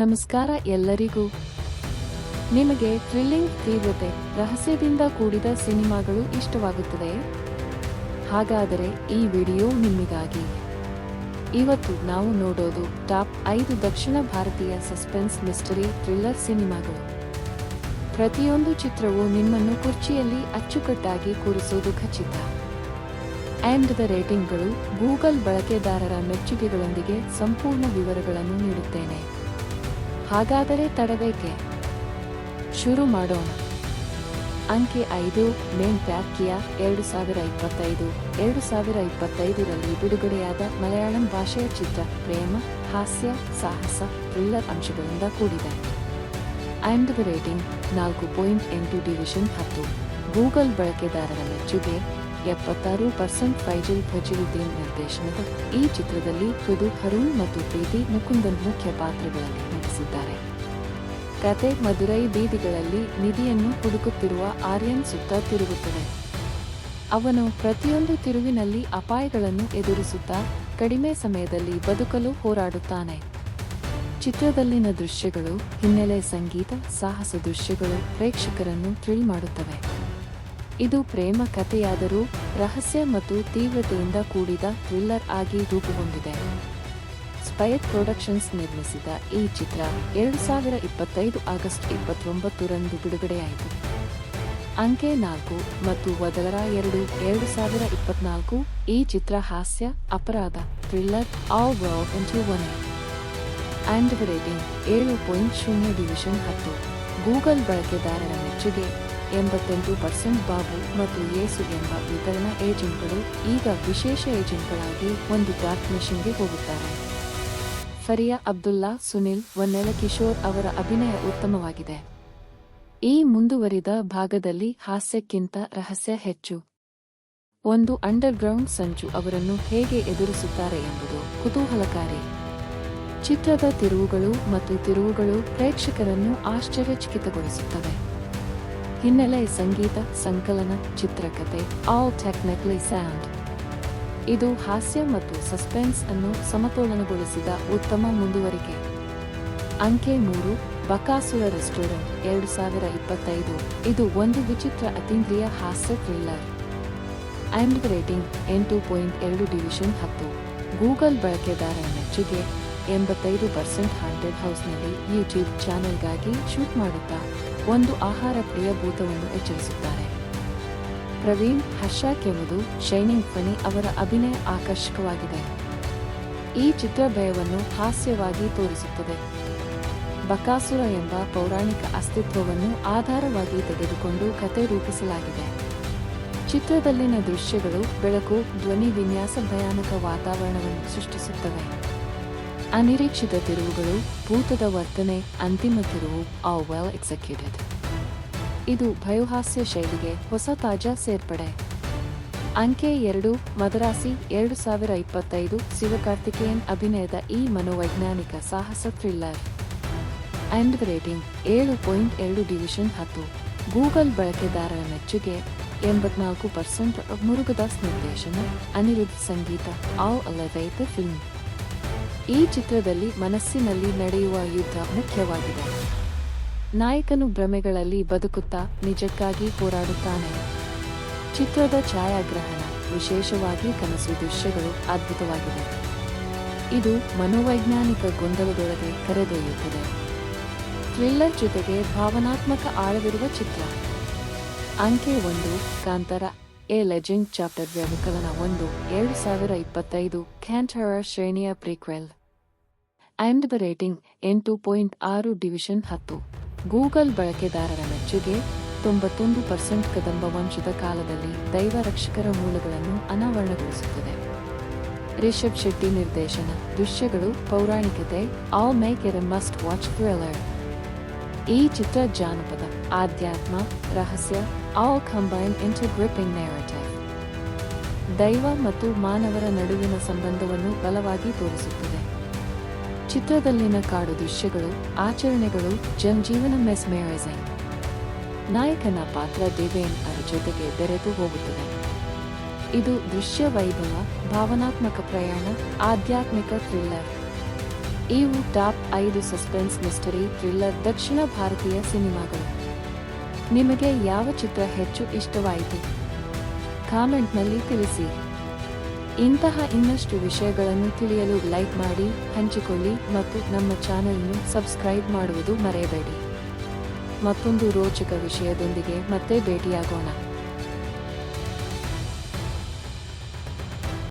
ನಮಸ್ಕಾರ ಎಲ್ಲರಿಗೂ. ನಿಮಗೆ ಥ್ರಿಲ್ಲಿಂಗ್ ತೀವ್ರತೆ, ರಹಸ್ಯದಿಂದ ಕೂಡಿದ ಸಿನಿಮಾಗಳು ಇಷ್ಟವಾಗುತ್ತವೆ ಹಾಗಾದರೆ ಈ ವಿಡಿಯೋ ನಿಮಗಾಗಿ ಇವತ್ತು ನಾವು ನೋಡೋದು ಟಾಪ್ ಐದು ದಕ್ಷಿಣ ಭಾರತೀಯ ಸಸ್ಪೆನ್ಸ್ ಮಿಸ್ಟರಿ ಥ್ರಿಲ್ಲರ್ ಸಿನಿಮಾಗಳು. ಪ್ರತಿಯೊಂದು ಚಿತ್ರವು ನಿಮ್ಮನ್ನು ಕುರ್ಚಿಯಲ್ಲಿ ಅಚ್ಚುಕಟ್ಟಾಗಿ ಕೂರಿಸುವುದು ಖಚಿತ. ಆ್ಯಂಡ್ ದ ರೇಟಿಂಗ್ಗಳು ಗೂಗಲ್ ಬಳಕೆದಾರರ ಮೆಚ್ಚುಗೆಗಳೊಂದಿಗೆ ಸಂಪೂರ್ಣ ವಿವರಗಳನ್ನು ನೀಡುತ್ತೇನೆ. ಹಾಗಾದರೆ ತಡಬೇಕೆ? ಶುರು ಮಾಡೋಣ. ಅಂಕೆ ಐದು, ಮೇನ್ ಪ್ಯಾಕಿಯ ಎರಡು ಸಾವಿರ ಇಪ್ಪತ್ತೈದು. ಎರಡು ಸಾವಿರ ಇಪ್ಪತ್ತೈದರಲ್ಲಿ ಬಿಡುಗಡೆಯಾದ ಮಲಯಾಳಂ ಭಾಷೆಯ ಚಿತ್ರ ಪ್ರೇಮ, ಹಾಸ್ಯ, ಸಾಹಸ, ಥ್ರಿಲ್ಲರ್ ಅಂಶಗಳಿಂದ ಕೂಡಿದೆ. ಆ್ಯಂಡ್ ರೇಟಿಂಗ್ ನಾಲ್ಕು ಪಾಯಿಂಟ್ ಎಂಟು ಡಿವಿಷನ್ ಹತ್ತು. ಗೂಗಲ್ ಬಳಕೆದಾರರ ಮೆಚ್ಚುಗೆ ಎಪ್ಪತ್ತಾರು ಪರ್ಸೆಂಟ್ ಫೈಜಲ್ ಫಜೀಲುದ್ದೀನ್ ನಿರ್ದೇಶನದ ಈ ಚಿತ್ರದಲ್ಲಿ ಮೃದು ಹರುಣ್ ಮತ್ತು ಪ್ರೀತಿ ಮುಕುಂದನ್ ಮುಖ್ಯ ಪಾತ್ರಗಳಲ್ಲಿ ನಟಿಸಿದ್ದಾರೆ. ಕತೆ ಮಧುರೈ ಬೀದಿಗಳಲ್ಲಿ ನಿಧಿಯನ್ನು ಹುಡುಕುತ್ತಿರುವ ಆರ್ಯನ್ ಸುತ್ತ ತಿರುಗುತ್ತದೆ. ಅವನು ಪ್ರತಿಯೊಂದು ತಿರುವಿನಲ್ಲಿ ಅಪಾಯಗಳನ್ನು ಎದುರಿಸುತ್ತಾ ಕಡಿಮೆ ಸಮಯದಲ್ಲಿ ಬದುಕಲು ಹೋರಾಡುತ್ತಾನೆ. ಚಿತ್ರದಲ್ಲಿನ ದೃಶ್ಯಗಳು ಹಿನ್ನೆಲೆ ಸಂಗೀತ, ಸಾಹಸ ದೃಶ್ಯಗಳು ಪ್ರೇಕ್ಷಕರನ್ನು ಥ್ರಿಲ್ ಮಾಡುತ್ತವೆ. ಇದು ಪ್ರೇಮ ಕಥೆಯಾದರೂ ರಹಸ್ಯ ಮತ್ತು ತೀವ್ರತೆಯಿಂದ ಕೂಡಿದ ಥ್ರಿಲ್ಲರ್ ಆಗಿ ರೂಪುಗೊಂಡಿದೆ. ಸ್ಪೈಟ್ ಪ್ರೊಡಕ್ಷನ್ಸ್ ನಿರ್ಮಿಸಿದ ಈ ಚಿತ್ರ ಎರಡು ಸಾವಿರ ಇಪ್ಪತ್ತೈದು ಆಗಸ್ಟ್ ಇಪ್ಪತ್ತೊಂಬತ್ತರಂದು ಬಿಡುಗಡೆಯಾಯಿತು. ಅಂಕೆ ನಾಲ್ಕು ಮತ್ತು ವದರ ಎರಡು ಎರಡು ಸಾವಿರ ಇಪ್ಪತ್ನಾಲ್ಕು ಈ ಚಿತ್ರ ಹಾಸ್ಯ, ಅಪರಾಧ, thriller into one and rating ಏಳು ಪಾಯಿಂಟ್ ಶೂನ್ಯ ಡಿವಿಷನ್ ಹತ್ತು. ಗೂಗಲ್ ಬಳಕೆದಾರರ ಮೆಚ್ಚುಗೆ ಎಂಬತ್ತೆಂಟು ಪರ್ಸೆಂಟ್ ಬಾಬು ಮತ್ತು ಯೇಸು ಎಂಬ ವಿತರಣಾ ಏಜೆಂಟ್ಗಳು ಈಗ ವಿಶೇಷ ಏಜೆಂಟ್ಗಳಾಗಿ ಒಂದು ಡಾಕ್ ಮಿಷನ್ಗೆ ಹೋಗುತ್ತಾರೆ. ಫರಿಯಾ ಅಬ್ದುಲ್ಲಾ, ಸುನಿಲ್, ವನ್ನೆಲ ಕಿಶೋರ್ ಅವರ ಅಭಿನಯ ಉತ್ತಮವಾಗಿದೆ. ಈ ಮುಂದುವರಿದ ಭಾಗದಲ್ಲಿ ಹಾಸ್ಯಕ್ಕಿಂತ ರಹಸ್ಯ ಹೆಚ್ಚು. ಒಂದು ಅಂಡರ್ಗ್ರೌಂಡ್ ಸಂಚು ಅವರನ್ನು ಹೇಗೆ ಎದುರಿಸುತ್ತಾರೆ ಎಂಬುದು ಕುತೂಹಲಕಾರಿ. ಚಿತ್ರದ ತಿರುವುಗಳು ಮತ್ತು ತಿರುವುಗಳು ಪ್ರೇಕ್ಷಕರನ್ನು ಆಶ್ಚರ್ಯಚಕಿತಗೊಳಿಸುತ್ತವೆ. ಹಿನ್ನೆಲೆ ಸಂಗೀತ, ಸಂಕಲನ, ಚಿತ್ರಕತೆ ಆಲ್ ಟೆಕ್ನಿಕಲಿ ಸ್ಯಾಂಡ್ ಇದು ಹಾಸ್ಯ ಮತ್ತು ಸಸ್ಪೆನ್ಸ್ ಅನ್ನು ಸಮತೋಲನಗೊಳಿಸಿದ ಉತ್ತಮ ಮುಂದುವರಿಕೆ. ಅಂಕೆ ಮೂರು, ಬಕಾಸುರ ರೆಸ್ಟೋರೆಂಟ್ ಎರಡು ಸಾವಿರ ಇಪ್ಪತ್ತೈದು. ಇದು ಒಂದು ವಿಚಿತ್ರ ಅತೀಂದ್ರಿಯ ಹಾಸ್ಯ ಥ್ರಿಲ್ಲರ್ ಆ್ಯಂಡ್ ರೇಟಿಂಗ್ ಎಂಟು ಪಾಯಿಂಟ್ ಎರಡು ಡಿವಿಷನ್ ಹತ್ತು. ಗೂಗಲ್ ಬಳಕೆದಾರರ ಮೆಚ್ಚುಗೆ ಎಂಬತ್ತೈದು ಪರ್ಸೆಂಟ್ ಹಾಂಟೆಡ್ ಹೌಸ್ನಲ್ಲಿ ಯೂಟ್ಯೂಬ್ ಚಾನೆಲ್ಗಾಗಿ ಶೂಟ್ ಮಾಡುತ್ತಾ ಒಂದು ಆಹಾರ ಪ್ರಿಯ ಭೂತವನ್ನು ಎಚ್ಚರಿಸುತ್ತಾರೆ. ಪ್ರವೀಣ್, ಹರ್ಷ ಕೆವುದು ಶೈನಿಂಗ್ ಫನಿ ಅವರ ಅಭಿನಯ ಆಕರ್ಷಕವಾಗಿದೆ. ಈ ಚಿತ್ರ ಭಯವನ್ನು ಹಾಸ್ಯವಾಗಿ ತೋರಿಸುತ್ತದೆ. ಬಕಾಸುರ ಎಂಬ ಪೌರಾಣಿಕ ಅಸ್ತಿತ್ವವನ್ನು ಆಧಾರವಾಗಿ ತೆಗೆದುಕೊಂಡು ಕತೆ ರೂಪಿಸಲಾಗಿದೆ. ಚಿತ್ರದಲ್ಲಿನ ದೃಶ್ಯಗಳು ಬೆಳಕು, ಧ್ವನಿ ವಿನ್ಯಾಸ ಭಯಾನಕ ವಾತಾವರಣವನ್ನು ಸೃಷ್ಟಿಸುತ್ತವೆ. ಅನಿರೀಕ್ಷಿತ ತಿರುವುಗಳು, ಭೂತದ ವರ್ತನೆ, ಅಂತಿಮ ತಿರುವು ಆ ವೆಲ್ ಎಕ್ಸಿಕ್ಯೂಟೆಡ್ ಇದು ಭಯೋಹಾಸ್ಯ ಶೈಲಿಗೆ ಹೊಸ ತಾಜಾ ಸೇರ್ಪಡೆ. ಅಂಕೆ ಎರಡು, ಮದರಾಸಿ ಎರಡು ಸಾವಿರ ಇಪ್ಪತ್ತೈದು, ಶಿವಕಾರ್ತಿಕೇಯನ್ ಅಭಿನಯದ ಈ ಮನೋವೈಜ್ಞಾನಿಕ ಸಾಹಸ ಥ್ರಿಲ್ಲರ್. ಅಂಡ್ ರೇಟಿಂಗ್ ಏಳು ಪಾಯಿಂಟ್ ಎರಡು ಡಿವಿಷನ್ ಹತ್ತು. ಗೂಗಲ್ ಬಳಕೆದಾರರ ಮೆಚ್ಚುಗೆ ಎಂಬತ್ನಾಲ್ಕು ಪರ್ಸೆಂಟ್ ಮುರುಗದಾಸ್ ನಿರ್ದೇಶನ, ಅನಿರುದ್ಧ ಸಂಗೀತ ಆವ್ ಅಲವೈತ ಫಿಲ್ಮ್ ಈ ಚಿತ್ರದಲ್ಲಿ ಮನಸ್ಸಿನಲ್ಲಿ ನಡೆಯುವ ಯುದ್ಧ ಮುಖ್ಯವಾಗಿದೆ. ನಾಯಕನು ಭ್ರಮೆಗಳಲ್ಲಿ ಬದುಕುತ್ತಾ ನಿಜಕ್ಕಾಗಿ ಹೋರಾಡುತ್ತಾನೆ. ಚಿತ್ರದ ಛಾಯಾಗ್ರಹಣ, ವಿಶೇಷವಾಗಿ ಕನಸು ದೃಶ್ಯಗಳು ಅದ್ಭುತವಾಗಿದೆ. ಇದು ಮನೋವೈಜ್ಞಾನಿಕ ಗೊಂದಲದೊಳಗೆ ಕರೆದೊಯ್ಯುತ್ತದೆ. ಥ್ರಿಲ್ಲರ್ ಜೊತೆಗೆ ಭಾವನಾತ್ಮಕ ಆಳವಿರುವ ಚಿತ್ರ. ಅಂಕೆ ಒಂದು, ಕಾಂತರ. ಎ ಲೆಜೆಂಡ್ ಚಾಪ್ಟರ್ ವ್ಯವಕಲನ ಒಂದು, ಎರಡು ಸಾವಿರ ಇಪ್ಪತ್ತೈದು ಕ್ಯಾಂಟರ ಶ್ರೇಣಿಯ ಪ್ರಿಕ್ವೆಲ್. ಆ್ಯಂಡ್ ದ ರೇಟಿಂಗ್, ಎಂಟು ಪಾಯಿಂಟ್ ಆರು ಡಿವಿಷನ್ ಹತ್ತು. ಗೂಗಲ್ ಬಳಕೆದಾರರ ಮೆಚ್ಚುಗೆ, ತೊಂಬತ್ತೊಂದು ಪರ್ಸೆಂಟ್ ಕದಂಬ ವಂಶದ ಕಾಲದಲ್ಲಿ ದೈವ ರಕ್ಷಕರ ಮೂಲಗಳನ್ನು ಅನಾವರಣಗೊಳಿಸುತ್ತದೆ. ರಿಷಬ್ ಶೆಟ್ಟಿ ನಿರ್ದೇಶನ, ದೃಶ್ಯಗಳು, ಪೌರಾಣಿಕತೆ, all make a must watch thriller. ಈ ಚಿತ್ರ ಜಾನಪದ, ಆಧ್ಯಾತ್ಮ, ರಹಸ್ಯ all combine into gripping narrative ದೈವ ಮತ್ತು ಮಾನವರ ನಡುವಿನ ಸಂಬಂಧವನ್ನು ಬಲವಾಗಿ ತೋರಿಸುತ್ತದೆ. ಚಿತ್ರದಲ್ಲಿನ ಕಾಡು ದೃಶ್ಯಗಳು, ಆಚರಣೆಗಳು, ಜನಜೀವನ ಮೆಸ್ಮೇರೈಸಿಂಗ್ ನಾಯಕನ ಪಾತ್ರ ದೇವೇನ್ ಅವರ ಜೊತೆಗೆ ಬೆರೆತು ಹೋಗುತ್ತದೆ. ಇದು ದೃಶ್ಯ ವೈಭವ, ಭಾವನಾತ್ಮಕ ಪ್ರಯಾಣ, ಆಧ್ಯಾತ್ಮಿಕ ಥ್ರಿಲ್ಲರ್ ಇವು ಟಾಪ್ ಐದು ಸಸ್ಪೆನ್ಸ್ ಮಿಸ್ಟರಿ ಥ್ರಿಲ್ಲರ್ ದಕ್ಷಿಣ ಭಾರತೀಯ ಸಿನಿಮಾಗಳು. ನಿಮಗೆ ಯಾವ ಚಿತ್ರ ಹೆಚ್ಚು ಇಷ್ಟವಾಯಿತು? ಕಾಮೆಂಟ್ನಲ್ಲಿ ತಿಳಿಸಿ. ಇಂತಹ ಇನ್ನಷ್ಟು ವಿಷಯಗಳನ್ನು ತಿಳಿಯಲು ಲೈಕ್ ಮಾಡಿ, ಹಂಚಿಕೊಳ್ಳಿ ಮತ್ತು ನಮ್ಮ ಚಾನೆಲ್ను ಸಬ್ಸ್ಕ್ರೈಬ್ ಮಾಡುವುದು ಮರೆಯಬೇಡಿ. ಮತ್ತೊಂದು ರೋಚಕ ವಿಷಯದೊಂದಿಗೆ ಮತ್ತೆ ಭೇಟಿಯಾಗೋಣ.